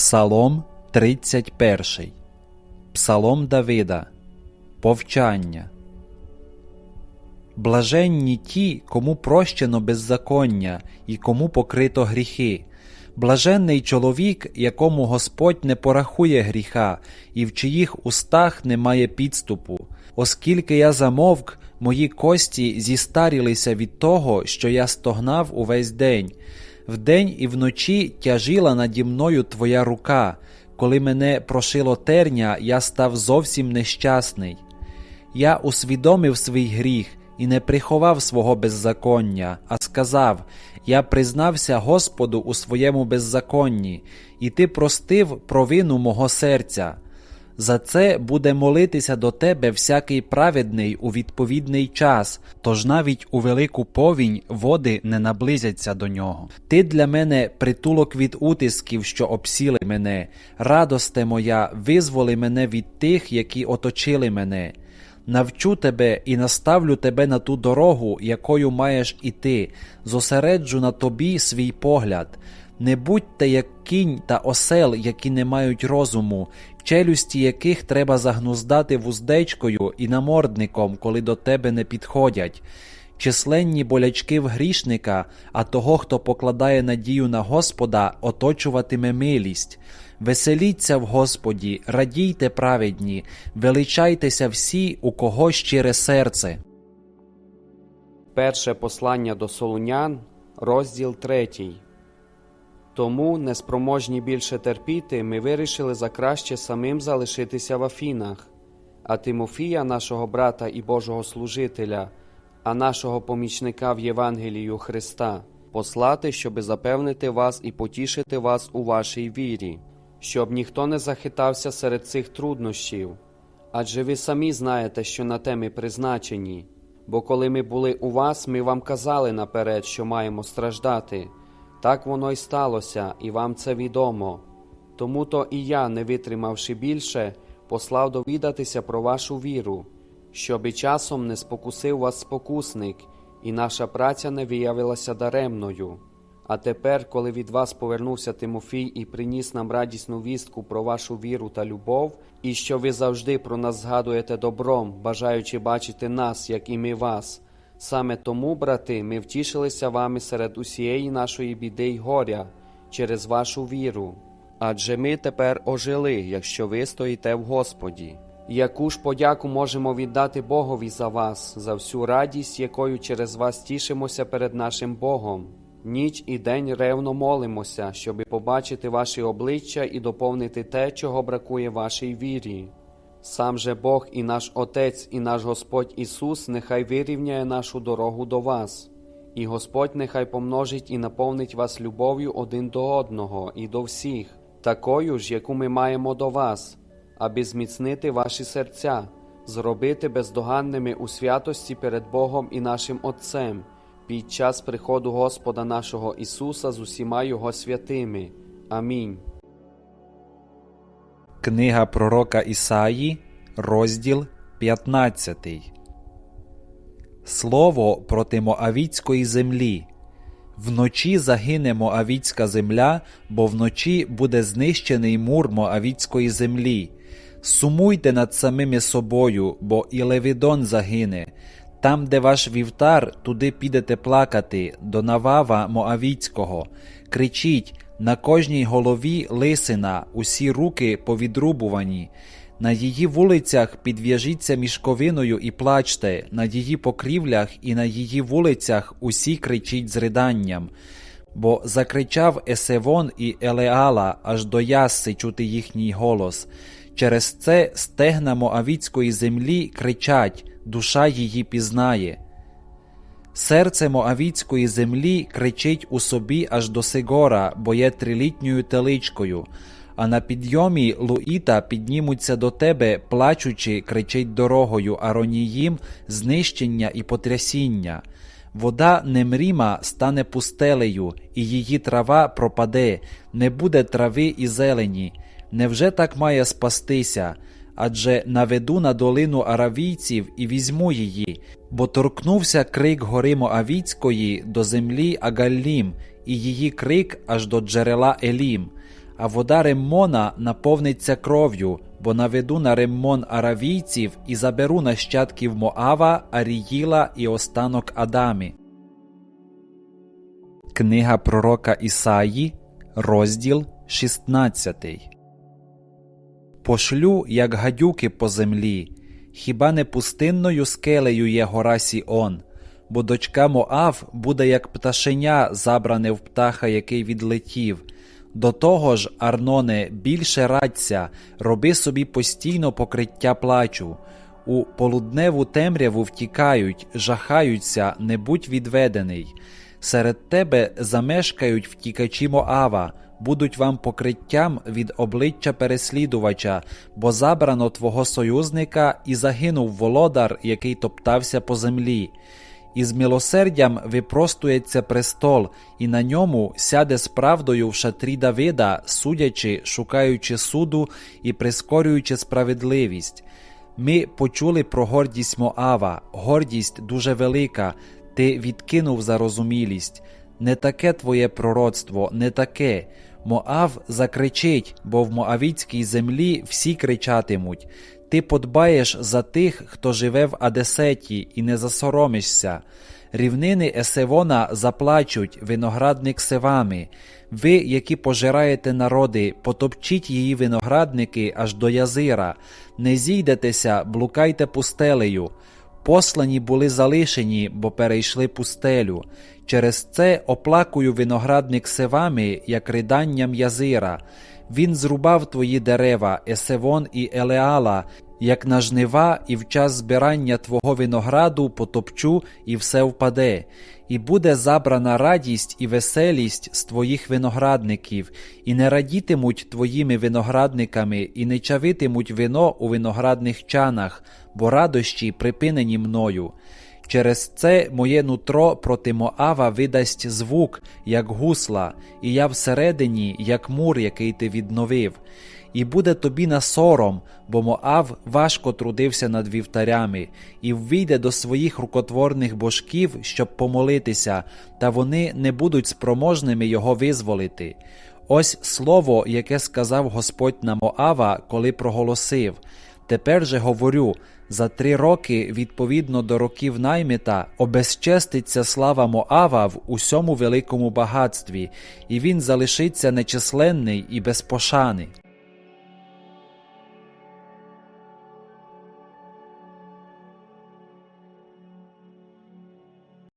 Псалом 31. Псалом Давида. Повчання. Блаженні ті, кому прощено беззаконня і кому покрито гріхи. Блаженний чоловік, якому Господь не порахує гріха, і в чиїх устах немає підступу. Оскільки я замовк, мої кості зістарілися від того, що я стогнав увесь день. Вдень і вночі тяжіла наді мною твоя рука. Коли мене прошило терня, я став зовсім нещасний. Я усвідомив свій гріх і не приховав свого беззаконня, а сказав: Я признався Господу у своєму беззаконні, і ти простив провину мого серця. За це буде молитися до тебе всякий праведний у відповідний час, тож навіть у велику повінь води не наблизяться до нього. Ти для мене притулок від утисків, що обсіли мене, радосте моя, визволи мене від тих, які оточили мене. Навчу тебе і наставлю тебе на ту дорогу, якою маєш іти, зосереджу на тобі свій погляд. Не будьте як кінь та осел, які не мають розуму, челюсті яких треба загнуздати вуздечкою і намордником, коли до тебе не підходять. Численні болячки в грішника, а того, хто покладає надію на Господа, оточуватиме милість. Веселіться в Господі, радійте праведні, величайтеся всі, у кого щире серце. Перше послання до Солунян, розділ 3. Тому, неспроможні більше терпіти, ми вирішили за краще самим залишитися в Афінах, а Тимофія, нашого брата і Божого служителя, а нашого помічника в Євангелію Христа, послати, щоби запевнити вас і потішити вас у вашій вірі, щоб ніхто не захитався серед цих труднощів. Адже ви самі знаєте, що на те ми призначені. Бо коли ми були у вас, ми вам казали наперед, що маємо страждати. Так воно й сталося, і вам це відомо. Тому то і я, не витримавши більше, послав довідатися про вашу віру, щоби часом не спокусив вас спокусник, і наша праця не виявилася даремною. А тепер, коли від вас повернувся Тимофій і приніс нам радісну вістку про вашу віру та любов, і що ви завжди про нас згадуєте добром, бажаючи бачити нас, як і ми вас. Саме тому, брати, ми втішилися вами серед усієї нашої біди й горя через вашу віру. Адже ми тепер ожили, якщо ви стоїте в Господі. Яку ж подяку можемо віддати Богові за вас, за всю радість, якою через вас тішимося перед нашим Богом. Ніч і день ревно молимося, щоби побачити ваші обличчя і доповнити те, чого бракує вашій вірі. Сам же Бог і наш Отець, і наш Господь Ісус нехай вирівняє нашу дорогу до вас, і Господь нехай помножить і наповнить вас любов'ю один до одного і до всіх, такою ж, яку ми маємо до вас, аби зміцнити ваші серця, зробити бездоганними у святості перед Богом і нашим Отцем під час приходу Господа нашого Ісуса з усіма Його святими. Амінь. Книга пророка Ісаї, розділ 15. Слово проти Моавіцької землі. Вночі загине Моавіцька земля, бо вночі буде знищений мур Моавіцької землі. Сумуйте над самими собою, бо і Левідон загине. Там, де ваш вівтар, туди підете плакати, до Навава Моавіцького. Кричіть на кожній голові лисина, усі руки повідрубувані. На її вулицях підв'яжіться мішковиною і плачте, на її покрівлях і на її вулицях усі кричіть з риданням. Бо закричав Есевон і Елеала, аж до Ясси чути їхній голос. Через це стегна Моавіцької землі кричать, душа її пізнає. Серце Моавіцької землі кричить у собі аж до Сигора, бо є трилітньою теличкою, а на підйомі Луїта піднімуться до тебе, плачучи, кричить дорогою, Ароніїм знищення і потрясіння. Вода Немріма стане пустелею, і її трава пропаде, не буде трави і зелені. Невже так має спастися? Адже наведу на долину аравійців і візьму її, бо торкнувся крик гори Моавіцької до землі Агаллім, і її крик аж до джерела Елім. а вода Риммона наповниться кров'ю, бо наведу на Риммон аравійців і заберу нащадків Моава, Аріїла і останок Адамі. Книга пророка Ісаї, розділ 16. Пошлю, як гадюки по землі, хіба не пустинною скелею є гора Сіон, бо дочка Моав буде як пташеня, забране в птаха, який відлетів. До того ж, Арноне, більше радься, роби собі постійно покриття плачу. У полудневу темряву втікають, жахаються, не будь відведений. Серед тебе замешкають втікачі Моава, будуть вам покриттям від обличчя переслідувача, бо забрано твого союзника і загинув володар, який топтався по землі. Із милосердям випростується престол, і на ньому сяде з правдою в шатрі Давида, судячи, шукаючи суду і прискорюючи справедливість. Ми почули про гордість Моава, гордість дуже велика, ти відкинув зарозумілість. Не таке твоє пророцтво, не таке. Моав закричить, бо в моавітській землі всі кричатимуть. Ти подбаєш за тих, хто живе в Адесеті, і не засоромишся. Рівнини Есевона заплачуть, виноградник севами. Ви, які пожираєте народи, потопчіть її виноградники аж до язира. Не зійдетеся, блукайте пустелею. Послані були залишені, бо перейшли пустелю. Через це оплакую виноградник севами, як риданням язира. Він зрубав твої дерева, Есевон і Елеала, як на жнива, і в час збирання твого винограду потопчу, і все впаде. І буде забрана радість і веселість з твоїх виноградників, і не радітимуть твоїми виноградниками, і не чавитимуть вино у виноградних чанах, бо радощі припинені мною. Через це моє нутро проти Моава видасть звук, як гусла, і я всередині, як мур, який ти відновив. І буде тобі на сором, бо Моав важко трудився над вівтарями, і ввійде до своїх рукотворних божків, щоб помолитися, та вони не будуть спроможними його визволити. Ось слово, яке сказав Господь на Моава, коли проголосив. Тепер же говорю, за три роки, відповідно до років наймита, обезчеститься слава Моава в усьому великому багатстві, і він залишиться нечисленний і без пошани.